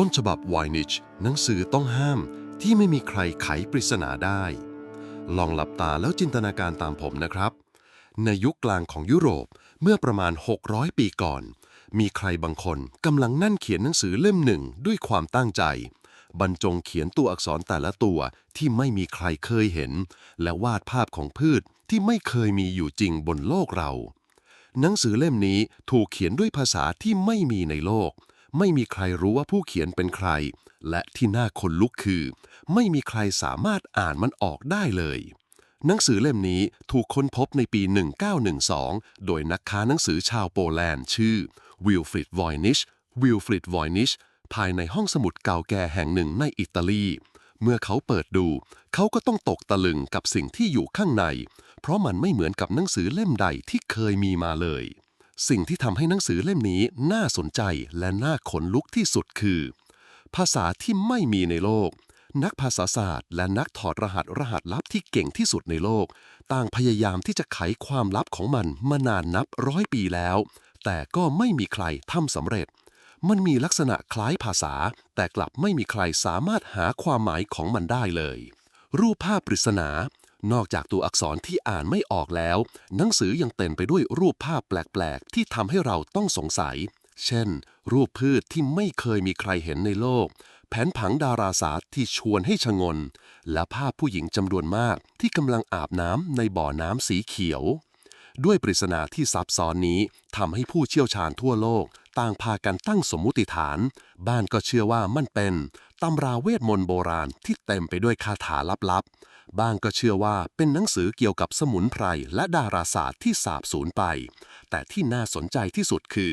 ต้นฉบับไวนิชหนังสือต้องห้ามที่ไม่มีใครไขปริศนาได้ ลองหลับตาแล้วจินตนาการตามผมนะครับ ในยุคกลางของยุโรปเมื่อประมาณ 600 ปีก่อน มีใครบางคนกำลังนั่นเขียนหนังสือเล่มหนึ่งด้วยความตั้งใจ บรรจงเขียนตัวอักษรแต่ละตัวที่ไม่มีใครเคยเห็น และวาดภาพของพืชที่ไม่เคยมีอยู่จริงบนโลกเรา หนังสือเล่มนี้ถูกเขียนด้วยภาษาที่ไม่มีในโลก ไม่มีใครรู้ว่าผู้เขียนเป็นใคร และที่น่าขนลุกคือ ไม่มีใครสามารถอ่านมันออกได้เลย หนังสือเล่มนี้ถูกค้นพบในปี 1912 โดยนักค้าหนังสือชาวโปแลนด์ชื่อวิลฟริดวอยนิชวิลฟริดวอยนิชภายในห้องสมุดเก่าแก่แห่งหนึ่งในอิตาลี เมื่อเขาเปิดดู เขาก็ต้องตกตะลึงกับสิ่งที่อยู่ข้างใน เพราะมันไม่เหมือนกับหนังสือเล่มใดที่เคยมีมาเลย สิ่งที่ทำให้หนังสือเล่มนี้น่าสนใจและน่าขนลุกที่สุดคือ ภาษาที่ไม่มีในโลก นักภาษาศาสตร์ และนักถอดรหัสรหัสลับที่เก่งที่สุดในโลก ต่างพยายามที่จะไขความลับของมันมานานนับร้อยปีแล้ว แต่ก็ไม่มีใครทำสำเร็จ มันมีลักษณะคล้ายภาษา แต่กลับไม่มีใครสามารถหาความหมายของมันได้เลย รูปภาพปริศนา นอกจากตัวอักษรที่อ่านไม่ออกแล้ว หนังสือยังเต็มไปด้วยรูปภาพแปลก ๆ ที่ทำให้เราต้องสงสัย เช่น รูปพืชที่ไม่เคยมีใครเห็นในโลก แผนผังดาราศาสตร์ที่ชวนให้ชงน และภาพผู้หญิงจำนวนมากที่กำลังอาบน้ำในบ่อน้ำสีเขียว ด้วยปริศนาที่ซับซ้อนนี้ทำให้ผู้เชี่ยวชาญทั่วโลก ต่างพากันตั้งสมมุติฐาน บ้านก็เชื่อว่ามันเป็นตำราเวทมนต์โบราณที่เต็มไปด้วยคาถาลับๆ บ้างก็เชื่อว่าเป็นหนังสือเกี่ยวกับสมุนไพรและดาราศาสตร์ที่สาบสูญไป แต่ที่น่าสนใจที่สุดคือ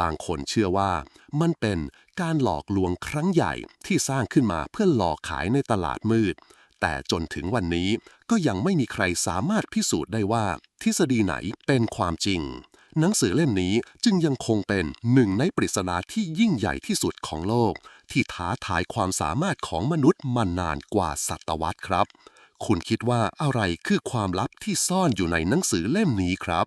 บางคนเชื่อว่ามันเป็นการหลอกลวงครั้งใหญ่ที่สร้างขึ้นมาเพื่อหลอกขายในตลาดมืด แต่จนถึงวันนี้ก็ยังไม่มีใครสามารถพิสูจน์ได้ว่า ทฤษฎีไหนเป็นความจริง หนังสือเล่มนี้จึงยังคงเป็นหนึ่งในปริศนาที่ยิ่งใหญ่ที่สุดของโลก ที่ท้าทายความสามารถของมนุษย์มานานกว่าศตวรรษครับ คุณคิดว่าอะไรคือความลับที่ซ่อนอยู่ในหนังสือเล่มนี้ครับ